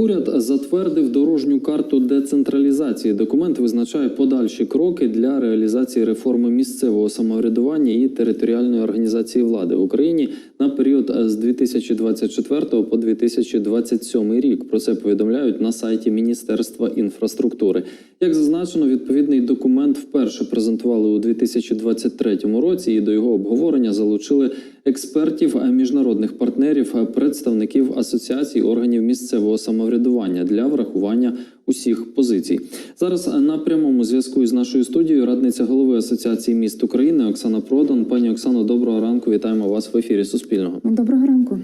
Уряд затвердив дорожню карту децентралізації. Документ визначає подальші кроки для реалізації реформи місцевого самоврядування і територіальної організації влади в Україні на період з 2024 по 2027 рік. Про це повідомляють на сайті Міністерства інфраструктури. Як зазначено, відповідний документ вперше презентували у 2023 році, і до його обговорення залучили експертів, е, міжнародних партнерів, е, представників асоціацій органів місцевого самоврядування для врахування усіх позицій. Зараз е, на прямому зв'язку із нашою студією радниця голови Асоціації міст України Оксана Продан. Пані Оксано, доброго ранку. Вітаємо вас в ефірі Суспільного. Доброго ранку.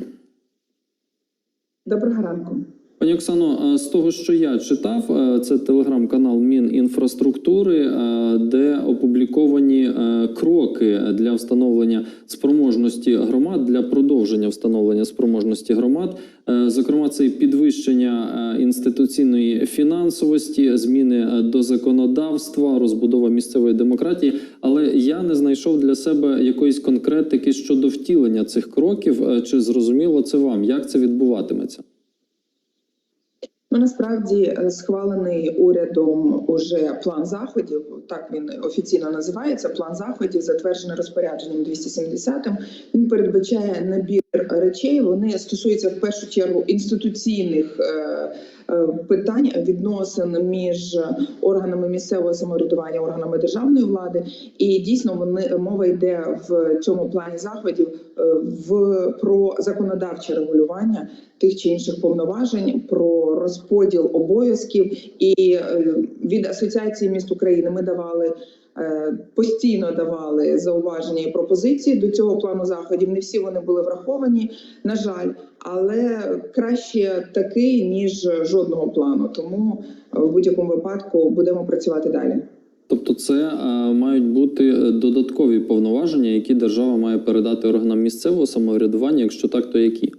Доброго ранку. Пані Оксано, з того, що я читав, е, це телеграм-канал Мінінфраструктури, е, де опубліковані е, кроки для встановлення спроможності громад для продовження встановлення спроможності громад. Зокрема, це підвищення інституційної фінансовості, зміни до законодавства, розбудова місцевої демократії. Але я не знайшов для себе якоїсь конкретики щодо втілення цих кроків. Чи зрозуміло це вам? Як це відбуватиметься? Ну насправді е, схвалений урядом уже план заходів. Так він офіційно називається. План заходів, затверджений розпорядженням 270 Він передбачає набір речей. Вони стосуються в першу чергу інституційних е, питань відносин між органами місцевого самоврядування, органами державної влади. І дійсно вони мова йде в цьому плані заходів е, в про законодавче регулювання тих чи інших повноважень, про розподіл обов'язків. І е, від асоціації міст України ми давали. Е, Постійно давали зауваження і пропозиції до цього плану заходів. Не всі вони були враховані, на жаль, але краще такий ніж жодного плану. Тому е, в будь-якому випадку будемо працювати далі. Тобто, це е, мають бути додаткові повноваження, які держава має передати органам місцевого самоврядування. Якщо так, то які?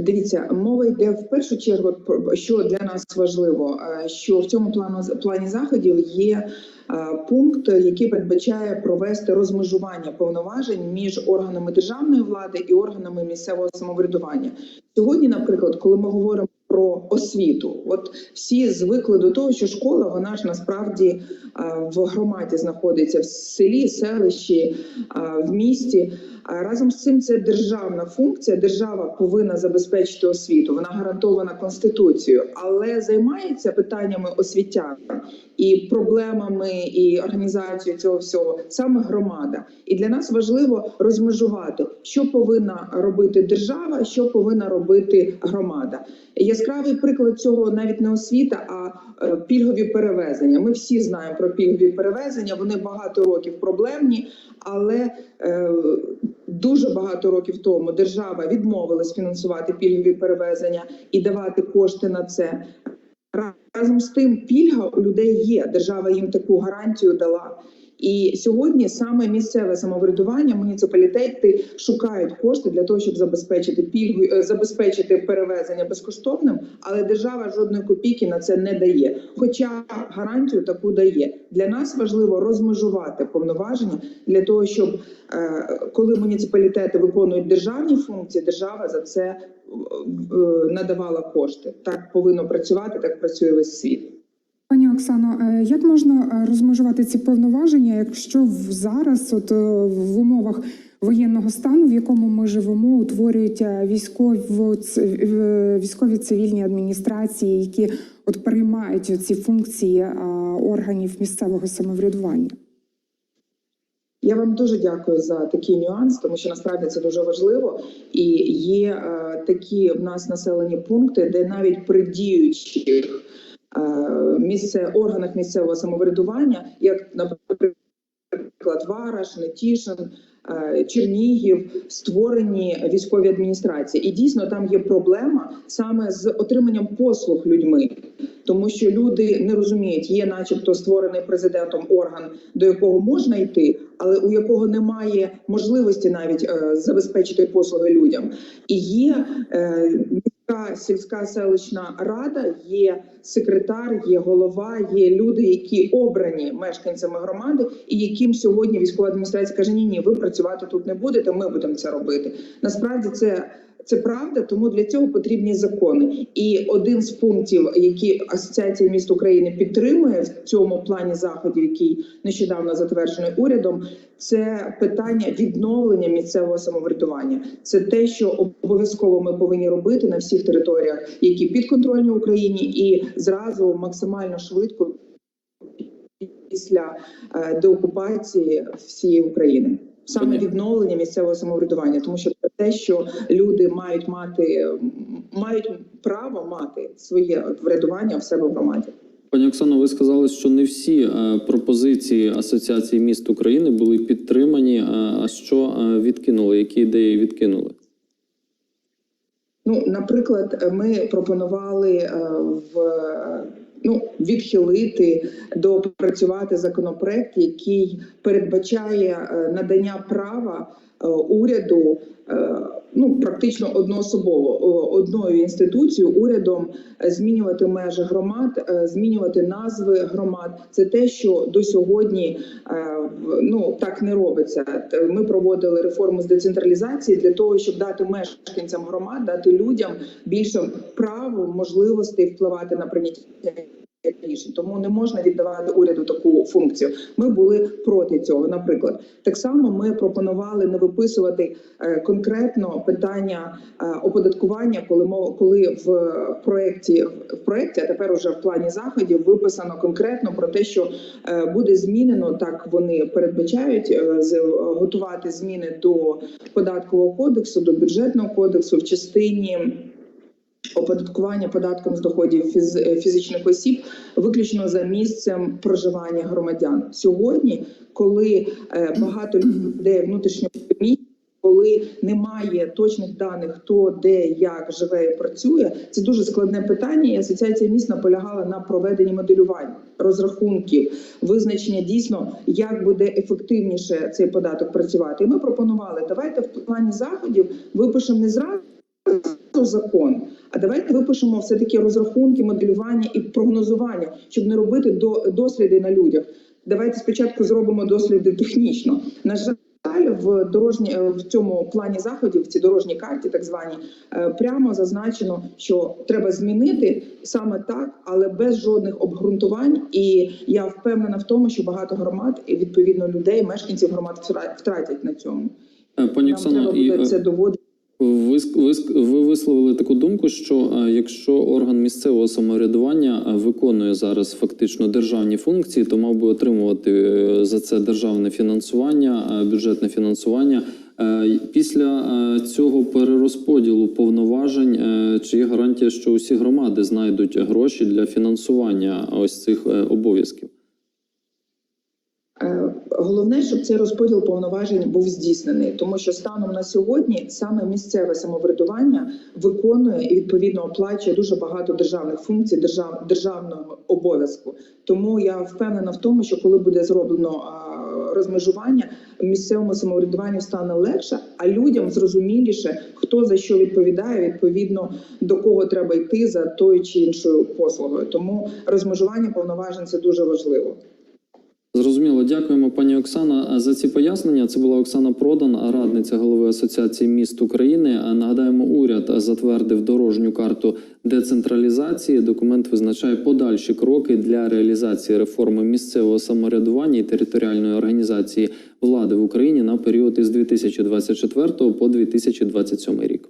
Дивіться, мова йде в першу чергу, що для нас важливо, е, що в цьому плану плані заходів є е, пункт, який передбачає провести розмежування повноважень між органами державної влади і органами місцевого самоврядування. Сьогодні, наприклад, коли ми говоримо про освіту, от всі звикли до того, що школа вона ж насправді е, в громаді знаходиться в селі, селищі, в місті. Разом з цим це державна функція. Держава повинна забезпечити освіту. Вона гарантована конституцією, але займається питаннями освітян і проблемами і організацією цього всього саме громада. І для нас важливо розмежувати, що повинна робити держава, що повинна робити громада. Яскравий приклад цього навіть не освіта, а е, пільгові перевезення. Ми всі знаємо про пільгові перевезення. Вони багато років проблемні, але е, дуже багато років тому держава відмовилась фінансувати пільгові перевезення і давати кошти на це. Разом з тим, пільга у людей є. Держава їм таку гарантію дала. І сьогодні саме місцеве самоврядування, муніципалітети шукають кошти для того, щоб забезпечити пільгу, е, забезпечити перевезення безкоштовним, але держава жодної копійки на це не дає. Хоча гарантію таку дає. Для нас важливо розмежувати повноваження для того, щоб е, коли муніципалітети виконують державні функції, держава за це е, надавала кошти. Так повинно працювати, так працює весь світ. Оксано, е, як можна е, розмежувати ці повноваження, якщо зараз, от е, в умовах воєнного стану, в якому ми живемо, утворюють е, військові цивільні адміністрації, які от переймають ці функції органів місцевого самоврядування? Я вам дуже дякую за такий нюанс, тому що насправді це дуже важливо. І є е, такі в нас населені пункти, де навіть при діючих місце органах місцевого самоврядування, як наприклад Вараш, Нетішин, е, Чернігів, створені військові адміністрації, і дійсно там є проблема саме з отриманням послуг людьми. Тому що люди не розуміють, є, начебто, створений президентом орган, до якого можна йти, але у якого немає можливості навіть е, забезпечити послуги людям. І є е, міська сільська селищна рада, є секретар, є голова, є люди, які обрані мешканцями громади, і яким сьогодні військова адміністрація каже: Ні, ні, ви працювати тут не будете. Ми будемо це робити. Насправді це. Це правда, тому для цього потрібні закони. І один з пунктів, які Асоціація міст України підтримує в цьому плані заходів, який нещодавно затверджений урядом, це питання відновлення місцевого самоврядування. Це те, що обов'язково ми повинні робити на всіх територіях, які підконтрольні Україні, і зразу максимально швидко після е, деокупації всієї України. Саме відновлення місцевого самоврядування, тому що те, що люди мають мати, мають право мати своє врядування в себе в громаді. Пані Оксано, ви сказали, що не всі е, пропозиції Асоціації міст України були підтримані. Е, а що е, відкинули? Які ідеї відкинули? Ну, наприклад, ми пропонували в ну відхилити доопрацювати законопроект, який передбачає е, надання права е, уряду. е, Ну, практично одноособово одною інституцією урядом змінювати межі громад, змінювати назви громад. Це те, що до сьогодні ну так не робиться. Ми проводили реформу з децентралізації для того, щоб дати мешканцям громад, дати людям більше прав, можливостей впливати на прийняття рішень. Тому не можна віддавати уряду таку функцію. Ми були проти цього. Наприклад, так само ми пропонували не виписувати е, конкретно питання е, оподаткування, коли коли в проєкті в проєкті, а тепер уже в плані заходів виписано конкретно про те, що е, буде змінено так. Вони передбачають готувати зміни до податкового кодексу, до бюджетного кодексу в частині. Оподаткування податком з доходів фіз, е, фізичних осіб виключно за місцем проживання громадян сьогодні, коли е, багато людей внутрішньо коли немає точних даних, хто де як живе і працює, це дуже складне питання. І асоціація міст наполягала на проведенні моделювань, розрахунків, визначення дійсно, як буде ефективніше цей податок працювати. І ми пропонували, давайте в плані заходів випишемо не зразу закон. А давайте випишемо все таки розрахунки, моделювання і прогнозування, щоб не робити до досліди на людях. Давайте спочатку зробимо досліди технічно. На жаль, в дорожні е, в цьому плані заходів, в цій дорожній карті, так званій, е, прямо зазначено, що треба змінити саме так, але без жодних обґрунтувань. І я впевнена в тому, що багато громад і відповідно людей, мешканців громад втратять на цьому. Пані треба і це доводити. Ви, ви, ви висловили таку думку, що е, якщо орган місцевого самоврядування е, виконує зараз фактично державні функції, то мав би отримувати е, за це державне фінансування, бюджетне фінансування. Після цього перерозподілу повноважень, чи є гарантія, що усі громади знайдуть гроші для фінансування ось цих обов'язків? Головне, щоб цей розподіл повноважень був здійснений, тому що станом на сьогодні саме місцеве самоврядування виконує і відповідно оплачує дуже багато державних функцій, держав, державного обов'язку. Тому я впевнена в тому, що коли буде зроблено розмежування, місцевому самоврядуванню стане легше, а людям зрозуміліше, хто за що відповідає, відповідно до кого треба йти за тою чи іншою послугою. Тому розмежування повноважень це дуже важливо. Зрозуміло, дякуємо, пані Оксана, за ці пояснення. Це була Оксана Продан, радниця голови Асоціації міст України. Нагадаємо, уряд затвердив дорожню карту децентралізації. Документ визначає подальші кроки для реалізації реформи місцевого самоврядування і територіальної організації влади в Україні на період із 2024 по 2027 рік.